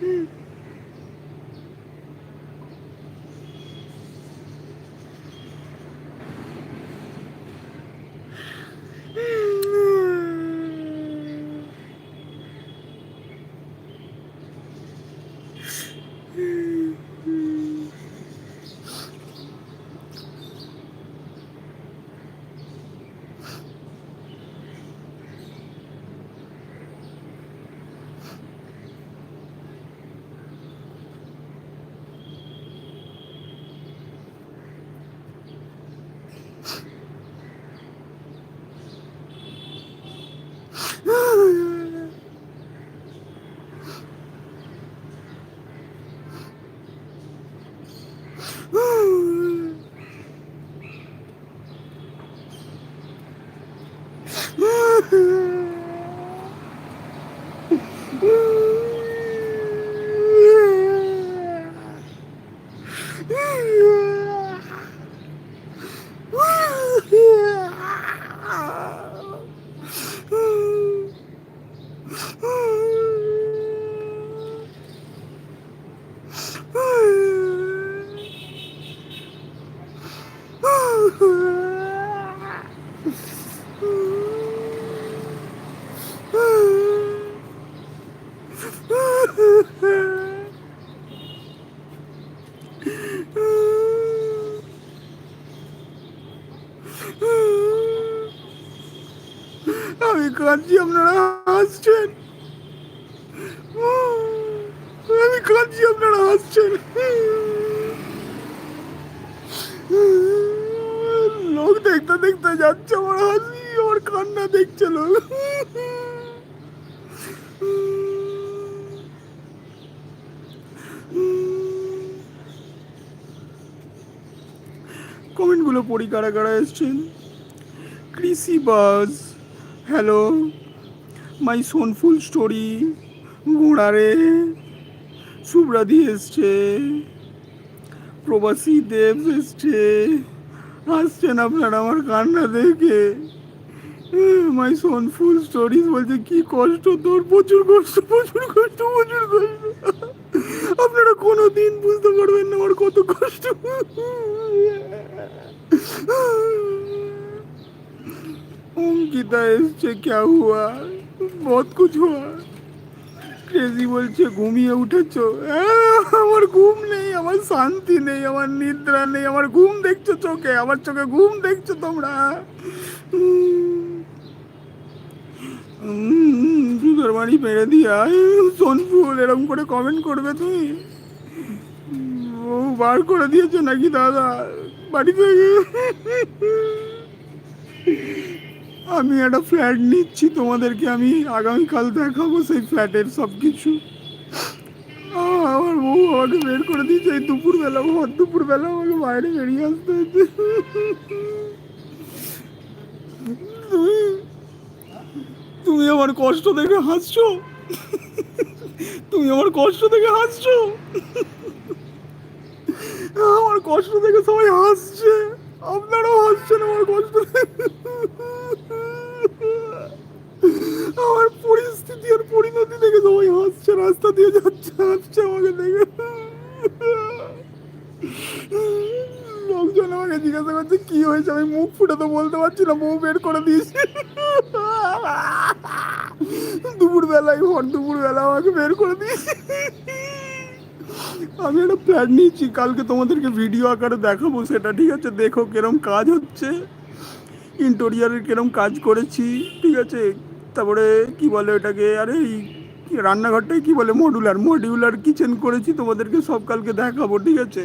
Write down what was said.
嗯 嗯。আমি কাঁদছি আপনারা হাসছেন। আমি কাঁদছি আপনারা হাসছেন। লোক দেখতে দেখতে যাচ্ছে, আমার হাসি, আমার কান্না দেখছে লোক। কমেন্টগুলো পড়ি কারা কারা এসছেন? কৃষি বাস। হ্যালো, মাই সোনফুল স্টোরি ঘোড়ারে শুভ্রাদি এসছে, প্রবাসী দেব এসছে। আসছেন আপনারা আমার কান্না দেখে। মাই সোনফুল স্টোরি বলছে, কি কষ্ট তোর, প্রচুর কষ্ট প্রচুর কষ্ট প্রচুর কষ্ট। আপনারা কোনো দিন বুঝতে পারবেন না আমার কত কষ্ট। অঙ্কিতা এসছে ক্যা হুয়া? বহুত কুছ হুয়া। ক্রেজি বলছে ঘুমিয়ে উঠেছো? আহ, আমার ঘুম নেই আমার শান্তি নেই আমার নিদ্রা নেই আমার ঘুম দেখছ চোখে আমার চোখে ঘুম দেখছ তোমরা? দুধের বাড়ি মেরে দিয়া সোনফুল এরকম করে কমেন্ট করবে তুমি? ও বার করে দিয়েছ নাকি দাদা? বাড়ি থেকে আমি একটা ফ্ল্যাট নিচ্ছি, তোমাদেরকে আমি আগামীকাল দেখাবো সেই ফ্ল্যাটের সব কিছু আমার বউ আমাকে বের করে দিয়েছে, এই দুপুরবেলা ভর দুপুরবেলা আমাকে বাইরে বেরিয়ে আসতে হয়েছে। তুমি তুমি আমার কষ্ট দেখে হাসছো? তুমি আমার কষ্ট দেখে হাসছো? আমার কষ্ট দেখে সবাই হাসছে। আপনারাও হাসছেন, আমার কষ্ট দেখে। আমার পরিস্থিতি আর পরিণতি দেখে সবাই হাসছে রাস্তা দিয়ে যাচ্ছে দেখে লোকজন আমাকে জিজ্ঞাসা করছে, কি হয়েছে? আমি মুখ ফুটে তো বলতে পারছি না, বউ বের করে দিয়েছি। দুপুর বেলায় ভর দুপুর বেলা আমাকে বের করে দিয়েছি। আমি একটা প্ল্যান নিয়েছি, কালকে তোমাদেরকে ভিডিও আকারে দেখাবো, সেটা ঠিক আছে, দেখো কিরম কাজ হচ্ছে। ইন্টোরিয়ারের কিরম কাজ করেছি, ঠিক আছে? তারপরে কি বলে ওটাকে, আরে রান্নাঘরটাই কি বলে মডুলার মডিউলার কিচেন করেছি তোমাদেরকে সব কালকে দেখাবো ঠিক আছে?